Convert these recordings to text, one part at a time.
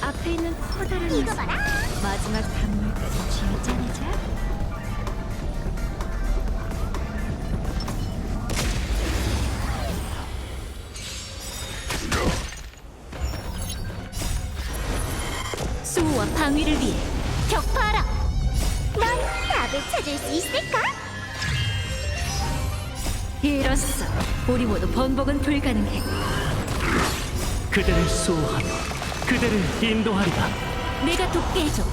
앞에 있는 커다란 이거 봐라. 마지막 단물까지 쥐어 짜내자 수호와 방위를 위해 격파하라 넌 답을 찾을 수 있을까? 이로써 우리 모두 번복은 불가능해 그대를 수호하며 그대를 인도하리라. 내가 돕게 해줘.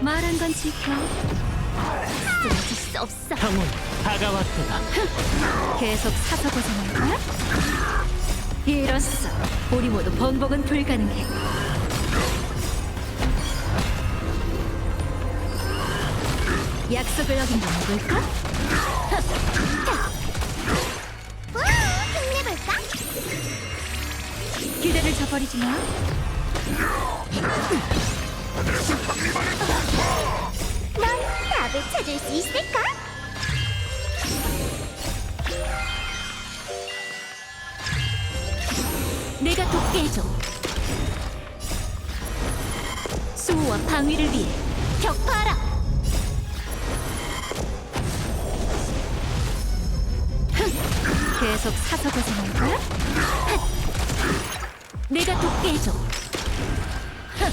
말한 건 지켜. 쓰러질 수 없어. 형은 다가왔도다. 계속 사서 고생할 거야? 이로써 우리 모두 번복은 불가능해. 약속을 어긴 건 누굴까? 기대를 저버리지 마 넌 답을 찾을 수 있을까? 내가 돕게 해줘 수호와 방위를 위해 격파하라 흥! 계속 사서 고생할 거야? 흥! 내가 돕게 해줘 흥!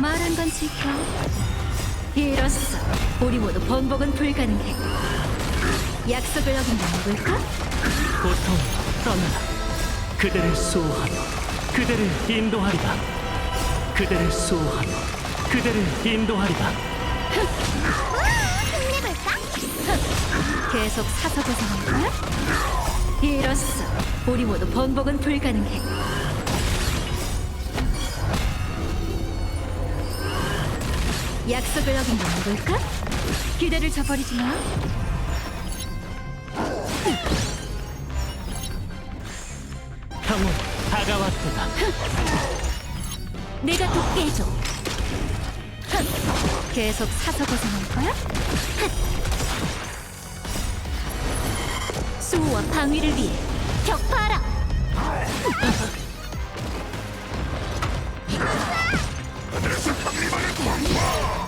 말한 건 지켜 이로써 우리 모두 번복은 불가능해 약속을 어긴 건 누굴까? 고통 떠나라 그대를 수호하며 그대를 인도하리라 그대를 수호하며 그대를 인도하리라 우, 힘내볼까? 계속 사서 고생할 거야? 이로써 우리 모두 번복은 불가능해. 약속을 어긴 건 누굴까? 기대를 저버리지 마. 형은 다가왔도다 내가 돕게 해줘. 흥! 계속 사서 고생할 거야? 흥! 수호와 방위를 위해 격파하라.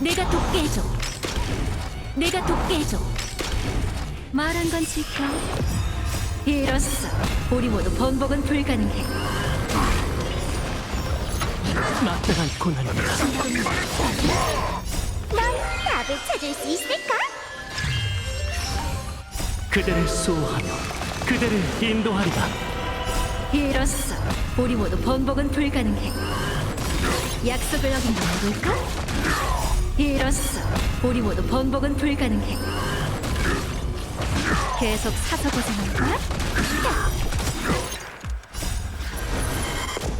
내가 돕게 해줘. 내가 돕게 해줘. 말한 건 지켜. 이로써 우리 모두 번복은 불가능해. 마땅한 고난입니다 넌 답을 찾을 수 있을까? 그대를 수호하며 그대를 인도하리라 이로써 우리 모두 번복은 불가능해. 약속을 어긴 건 누굴까? 이로써 우리 모두 번복은 불가능해. 계속 사서 고생할 거야?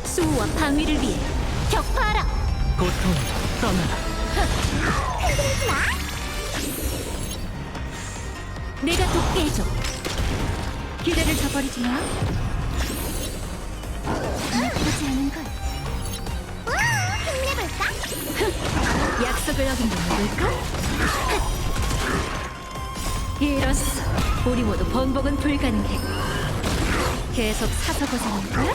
수호와 방위를 위해 격파하라. 고통 떠나라 흔들리지 마. 내가 돕게 해줘. 기대를 저버리지 마. 나쁘지 않은 걸. 우, 힘내볼까? 약속을 어긴 건 누굴까? 이로써 우리 모두 번복은 불가능해. 계속 사서 고생할 거야?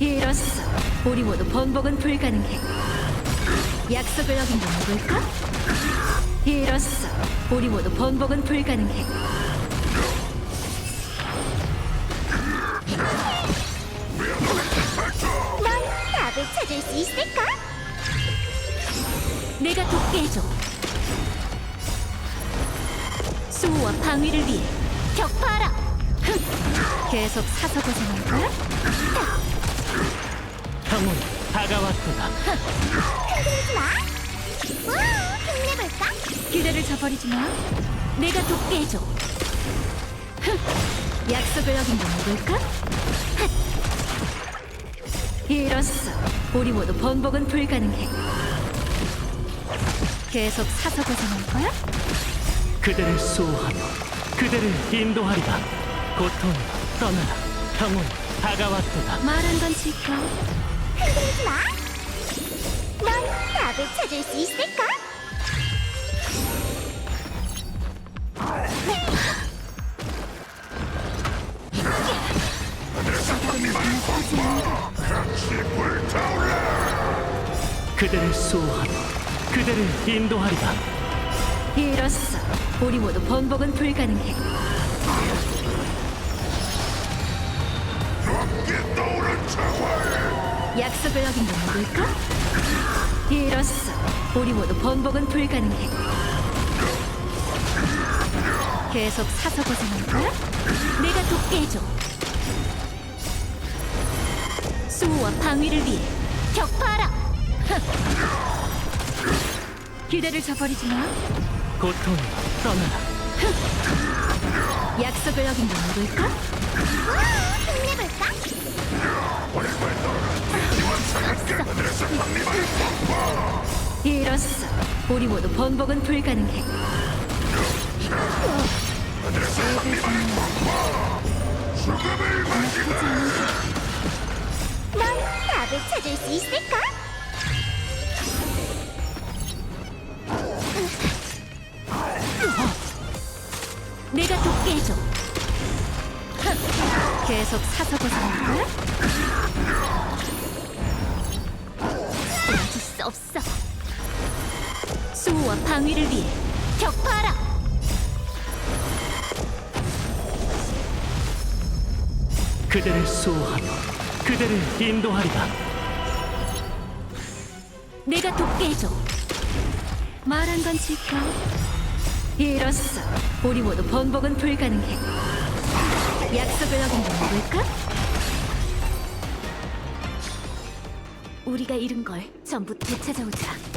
이로써 우리 모두 번복은 불가능해. 약속을 어긴 건 누굴까? 이로써 우리 모두 번복은 불가능해. 넌 답을 찾을 수 있을까? 내가 돕게 해줘. 수호와 방위를 위해 격파하라. 흥! 계속 사서 고생할 거야? 형은 다가왔도다 흔들리지 마. 우, 힘내볼까? 기대를 저버리지 마. 내가 돕게 해줘. 흥! 약속을 어긴 건 누굴까? 핫! 이로써 우리 모두 번복은 불가능해. 계속 사서 고생할 거야? 그대를 수호하며 그대를 인도하리라 고통 떠나라 형은 다가왔도다 말한 건 지켜. 흔들리지 마. 넌 답을 찾을 수 있을까? 그대를 수호하며 그대를 인도하리라 이로써 우리 모두 번복은 불가능해. 약속을 어긴 건 누굴까? 이로써 우리 모두 번복은 불가능해. 계속 사서 고생할 거야? 내가 돕게 해줘. 수호와 방위를 위해 격파하라. 기대를 저버리지 마. 고통이 떠나라 약속을 어긴 건 누굴까? 우, 힘내볼까? 이로써 우리 모두 번복은 불가능해. 넌 답을 찾을 수 있을까? 내가 돕게 해줘. 흥, 계속 사서 고생할 거야? 쓰러질 수 없어. 수호와 방위를 위해 격파하라. 그대를 수호하며 그대를 인도하리라 내가 돕게 해줘. 말한 건 지켜. 이로써 우리 모두 번복은 불가능해. 약속을 어긴 건 누굴까? 우리가 잃은 걸 전부 되찾아오자.